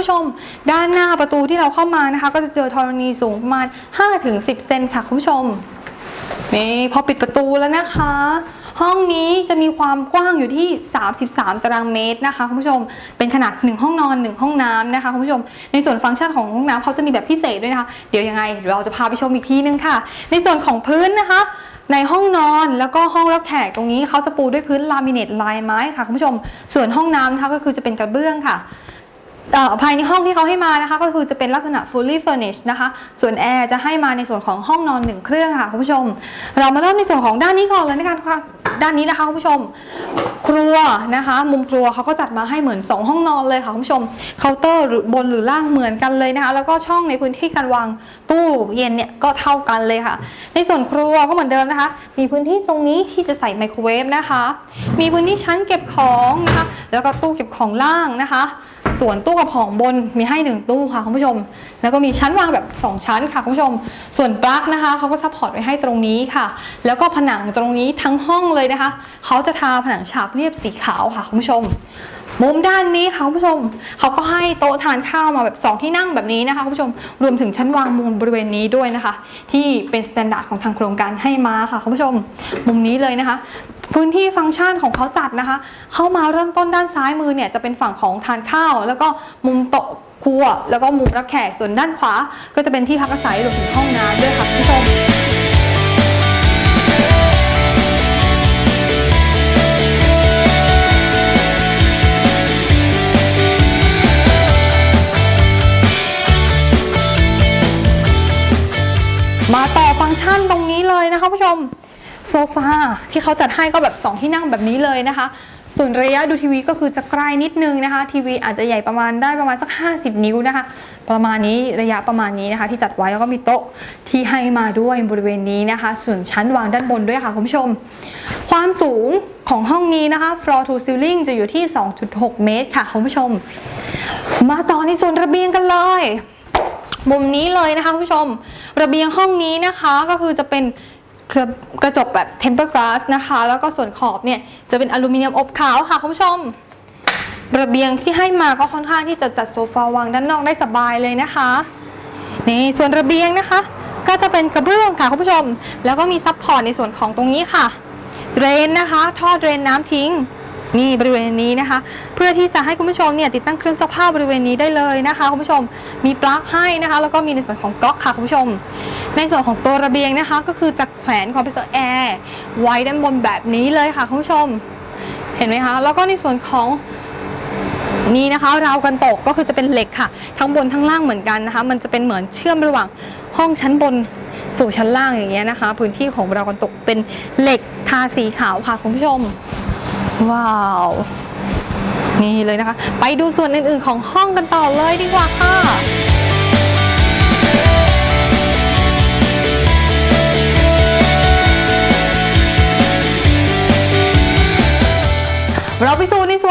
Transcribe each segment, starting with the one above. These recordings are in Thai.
ผู้ชม ด้านหน้าประตูที่เราเข้ามานะคะ ก็จะเจอธรณีสูงประมาณ 5-10 เซนค่ะคุณผู้ชมนี่พอปิดประตูแล้วนะคะ ห้องนี้จะมีความกว้างอยู่ที่ 33 ตารางเมตรนะคะคุณผู้ชมเป็นขนาด 1 ห้องนอน 1 ห้องน้ำนะคะคุณผู้ชม ในส่วนฟังก์ชันของห้องน้ำเขาจะมีแบบพิเศษด้วยนะคะ เดี๋ยวยังไงเดี๋ยวเราจะพาไปชมอีกทีนึงค่ะ ในส่วนของพื้นนะคะ ในห้องนอนแล้วก็ห้องรับแขกตรงนี้เขาจะปูด้วยพื้นลามิเนตลายไม้ค่ะคุณผู้ชม ส่วนห้องน้ำนะคะก็คือจะเป็นกระเบื้องค่ะ ภายในห้องที่เขาให้มานะคะ ก็คือจะเป็นลักษณะ fully furnished นะคะ ส่วนแอร์จะให้มาในส่วนของห้องนอนหนึ่งเครื่องค่ะคุณผู้ชม เรามาเริ่มในส่วนของด้านนี้ก่อนเลยในะคะค่ะด้านนี้นะคะคุณผู้ชม ครัวนะคะ มุมครัวเขาก็จัดมาให้เหมือน 2 ห้องนอนเลยค่ะคุณผู้ชมเคาน์เตอร์หรือบนหรือล่างเหมือนกันเลยนะคะ แล้วก็ช่องในพื้นที่การวางตู้เย็นเนี่ยก็เท่ากันเลยค่ะ ในส่วนครัวก็เหมือนเดิมนะคะ มีพื้นที่ตรงนี้ที่จะใส่ไมโครเวฟนะคะ มีพื้นที่ชั้นเก็บของนะคะ แล้วก็ตู้เก็บของล่างนะคะ ส่วนตู้กับของบนมีให้หนึ่งตู้ค่ะคุณผู้ชม แล้วก็มีชั้นวางแบบ 2 ชั้นค่ะคุณผู้ชม ส่วนปลั๊กนะคะเขาก็ซัพพอร์ตไว้ให้ตรงนี้ค่ะ แล้วก็ผนังตรงนี้ทั้งห้องเลยนะคะเขาจะทาผนังฉาบเรียบสีขาวค่ะคุณผู้ชมมุมด้านนี้ค่ะคุณผู้ชมเขาก็ให้โต๊ะทานข้าวมาแบบ 2 ที่นั่งแบบนี้นะคะคุณผู้ชมรวมถึงชั้นวางมุมบริเวณนี้ด้วยนะคะ ที่เป็นสแตนดาร์ดของทางโครงการให้มาค่ะคุณผู้ชม มุมนี้เลยนะคะ พื้นที่ฟังก์ชันของเขาจัดนะคะ เข้ามาเริ่มต้นด้านซ้ายมือเนี่ยจะเป็นฝั่งของทานข้าว แล้วก็มุมโต๊ะครัว แล้วก็มุมรับแขกส่วนด้านขวา ก็จะเป็นที่พักอาศัยรวมถึงห้องน้ำด้วยค่ะคุณผู้ชมมาต่อฟังก์ชันตรงนี้เลยนะคะผู้ชม โซฟาที่เขาจัดให้ก็แบบ 2 ที่นั่งแบบนี้เลยนะคะ ส่วนระยะดูทีวีก็คือจะไกลนิดนึงนะคะ ทีวีอาจจะใหญ่ประมาณได้ประมาณสัก 50 นิ้วนะคะ ประมาณนี้ระยะประมาณนี้นะคะ ที่จัดไว้แล้วก็มีโต๊ะที่ให้มาด้วยบริเวณนี้นะคะ ส่วนชั้นวางด้านบนด้วยค่ะคุณผู้ชม ความสูงของห้องนี้นะคะ floor to ceiling จะอยู่ที่ 2.6 เมตรค่ะคุณผู้ชม มาต่อในส่วนระเบียงกันเลยมุมนี้เลยนะคะคุณผู้ชม ระเบียงห้องนี้นะคะก็คือจะเป็น เคลือบกระจกแบบ temper glass นะคะ แล้วก็ส่วนขอบเนี่ยจะเป็นอลูมิเนียมอบขาวค่ะคุณผู้ชม ระเบียงที่ให้มาก็ค่อนข้างที่จะจัดโซฟาวางด้านนอกได้สบายเลยนะคะนี่ส่วนระเบียงนะคะ ก็จะเป็นกระเบื้องค่ะคุณผู้ชม แล้วก็มีซับพอร์ตในส่วนของตรงนี้ค่ะเดรนนะคะ ท่อเดรนน้ำทิ้งนี่บริเวณนี้นะคะ เพื่อที่จะให้คุณผู้ชมเนี่ยติดตั้งเครื่องซักผ้าบริเวณนี้ได้เลยนะคะคุณผู้ชมมีปลั๊กให้นะคะ แล้วก็มีในส่วนของก๊อกค่ะคุณผู้ชม ในส่วนของตัวระเบียงนะคะ ก็คือจะแขวนคอมเพรสเซอร์แอร์ไว้ด้านบนแบบนี้เลยค่ะคุณผู้ชม เห็นไหมคะ แล้วก็ในส่วนของนี่นะคะราวกันตกก็คือจะเป็นเหล็กค่ะ ทั้งบนทั้งล่างเหมือนกันนะคะ มันจะเป็นเหมือนเชื่อมระหว่างห้องชั้นบนสู่ชั้นล่างอย่างเงี้ยนะคะ พื้นที่ของราวกันตกเป็นเหล็กทาสีขาวค่ะคุณผู้ชม ว้าวนี่เลยนะคะ ไปดูส่วนอื่นๆของห้องกันต่อเลยดีกว่าค่ะ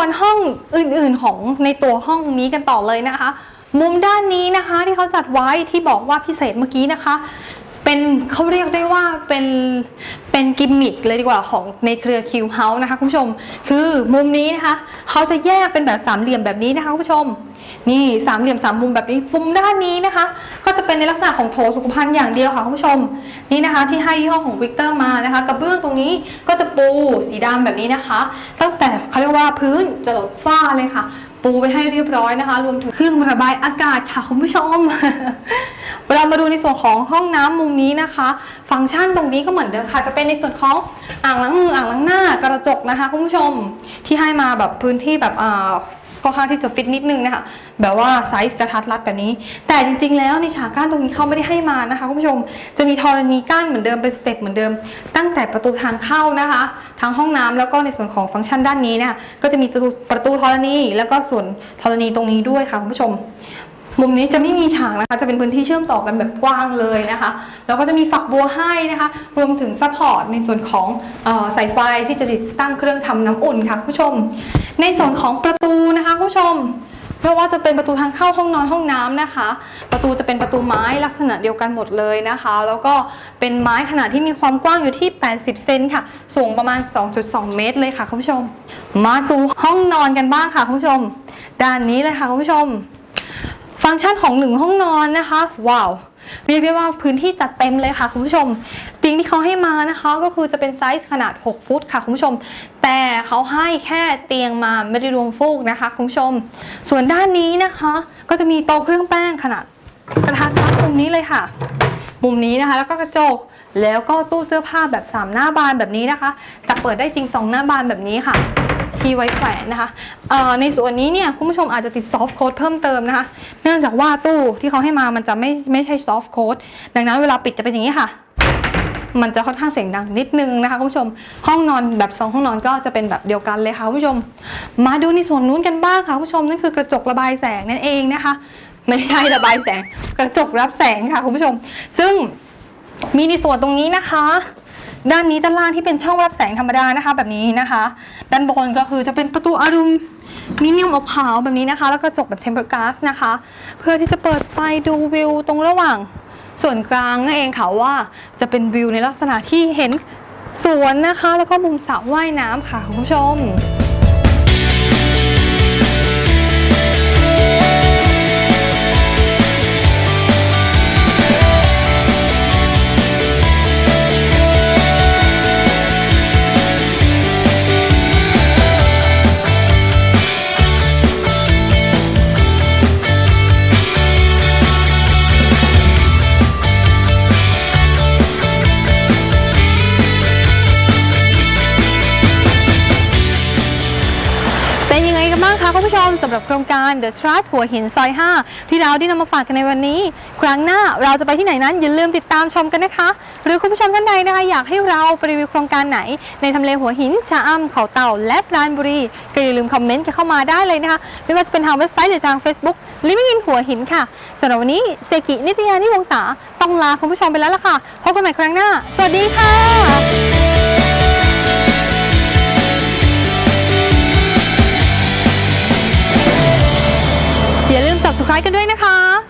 ไปสู่ในส่วนห้องอื่นๆของในตัวห้องนี้กันต่อเลยนะคะ มุมด้านนี้นะคะที่เขาจัดไว้ที่บอกว่าพิเศษเมื่อกี้นะคะ เป็นเขาเรียกได้ว่าเป็นเป็นกิมมิคเลยดีกว่าของในเครือคิวเฮาส์นะคะคุณผู้ชม คือมุมนี้นะคะเขาจะแยกเป็นแบบสามเหลี่ยมแบบนี้นะคะคุณผู้ชม นี่สามเหลี่ยมสามมุมแบบนี้มุมด้านนี้นะคะ ก็จะเป็นในลักษณะของโถสุขภัณฑ์อย่างเดียวค่ะคุณผู้ชมนี่นะคะ ที่ให้ยี่ห้อของวิกเตอร์มานะคะกระเบื้องตรงนี้ก็จะปูสีดำแบบนี้นะคะ ตั้งแต่เขาเรียกว่าพื้นจะหลดฝ้าเลยค่ะ ปูไปให้เรียบร้อยนะคะ รวมถึงเครื่องระบายอากาศค่ะคุณผู้ชม เรามาดูในส่วนของห้องน้ำมุมนี้นะคะ ฟังก์ชันตรงนี้ก็เหมือนเดิมค่ะ จะเป็นในส่วนของอ่างล้างมืออ่างล้างหน้ากระจกนะคะคุณผู้ชมที่ให้มาแบบพื้นที่แบบ ค่อนข้างที่จะฟิตนิดนึงนะคะแบบว่าไซส์กระทัดรัดแบบนี้ แต่จริง ๆ แล้วในฉากกั้นตรงนี้เขาไม่ได้ให้มานะคะคุณผู้ชมจะมีธรณีกั้นเหมือนเดิมเป็นสเต็ปเหมือนเดิม ตั้งแต่ประตูทางเข้านะคะทางห้องน้ำแล้วก็ในส่วนของฟังก์ชันด้านนี้นะคะก็จะมีประตูธรณีแล้วก็ส่วนธรณีตรงนี้ด้วยค่ะคุณผู้ชมมุมนี้จะไม่มีฉากนะคะ จะเป็นพื้นที่เชื่อมต่อกันแบบกว้างเลยนะคะ แล้วก็จะมีฝักบัวให้นะคะ รวมถึงซัพพอร์ตในส่วนของออสายไฟที่จะติดตั้งเครื่องทำน้ำอุ่นค่ะคุณผู้ชม ในส่วนของประตู นะคะคุณผู้ชมไม่ว่าจะเป็นประตูทางเข้าห้องนอนห้องน้ำนะคะ ประตูจะเป็นประตูไม้ลักษณะเดียวกันหมดเลยนะคะ แล้วก็เป็นไม้ขนาดที่มีความกว้างอยู่ที่ 80 เซนค่ะ สูงประมาณ 2.2 เมตรเลยค่ะคุณผู้ชม มาสู่ห้องนอนกันบ้างค่ะคุณผู้ชม ด้านนี้เลยค่ะคุณผู้ชม ฟังก์ชันของหนึ่งห้องนอนนะคะ ว้าว เรียกได้ว่าพื้นที่จัดเต็มเลยค่ะคุณผู้ชมเตียงที่เขาให้มานะคะก็คือจะเป็นไซส์ขนาด 6 ฟุตค่ะคุณผู้ชม แต่เขาให้แค่เตียงมาไม่ได้รวมฟูกนะคะคุณผู้ชม ส่วนด้านนี้นะคะ ก็จะมีโต๊ะเครื่องแป้งขนาดกระทัดรัดมุมนี้เลยค่ะ มุมนี้นะคะแล้วก็กระจกแล้วก็ตู้เสื้อผ้าแบบ 3 หน้าบานแบบนี้นะคะ แต่เปิดได้จริง 2 หน้าบานแบบนี้ค่ะ ที่ไว้แขวนนะคะในส่วนนี้เนี่ยคุณผู้ชมอาจจะติดซอฟต์โค้ดเพิ่มเติมนะคะ เนื่องจากว่าตู้ที่เขาให้มามันจะไม่ไม่ใช่ซอฟต์โค้ดดังนั้นเวลาปิดจะเป็นอย่างนี้ค่ะมันจะค่อนข้างเสียงดังนิดนึงนะคะคุณผู้ชม ห้องนอนแบบสองห้องนอนก็จะเป็นแบบเดียวกันเลยค่ะคุณผู้ชม มาดูในส่วนนู้นกันบ้างค่ะคุณผู้ชมนั่นคือกระจกระบายแสงนั่นเองนะคะ ไม่ใช่ระบายแสง กระจกรับแสงค่ะคุณผู้ชม ซึ่งมีในส่วนตรงนี้นะคะ ด้านนี้ด้านล่างที่เป็นช่องรับแสงธรรมดานะคะ แบบนี้นะคะ ด้านบนก็คือจะเป็นประตูอลูมิเนียมอบขาวแบบนี้นะคะ แล้วกระจกแบบเทมเปอร์ก๊าซนะคะ เพื่อที่จะเปิดไฟดูวิวตรงระหว่างส่วนกลางนั่นเองค่ะว่าจะเป็นวิวในลักษณะที่เห็นสวนนะคะ แล้วก็มุมสระว่ายน้ำค่ะคุณผู้ชม ผู้ชมสำหรับโครงการ The Trust หัวหินซอย 5 ที่เราได้นำมาฝากกันในวันนี้ ครั้งหน้าเราจะไปที่ไหนนั้นอย่าลืมติดตามชมกันนะคะ หรือคุณผู้ชมท่านใดนะคะอยากให้เราไปรีวิวโครงการไหน ในทำเลหัวหินชะอำเขาเต่าและปราณบุรีก็อย่าลืมคอมเมนต์กันเข้ามาได้เลยนะคะไม่ว่าจะเป็นทางเว็บไซต์หรือทาง Facebook Living in หัวหินค่ะสำหรับวันนี้เซกินิตยานิวงศาต้องลาคุณผู้ชมไปแล้วล่ะค่ะพบกันใหม่ครั้งหน้า สวัสดีค่ะ subscribe กันด้วยนะคะ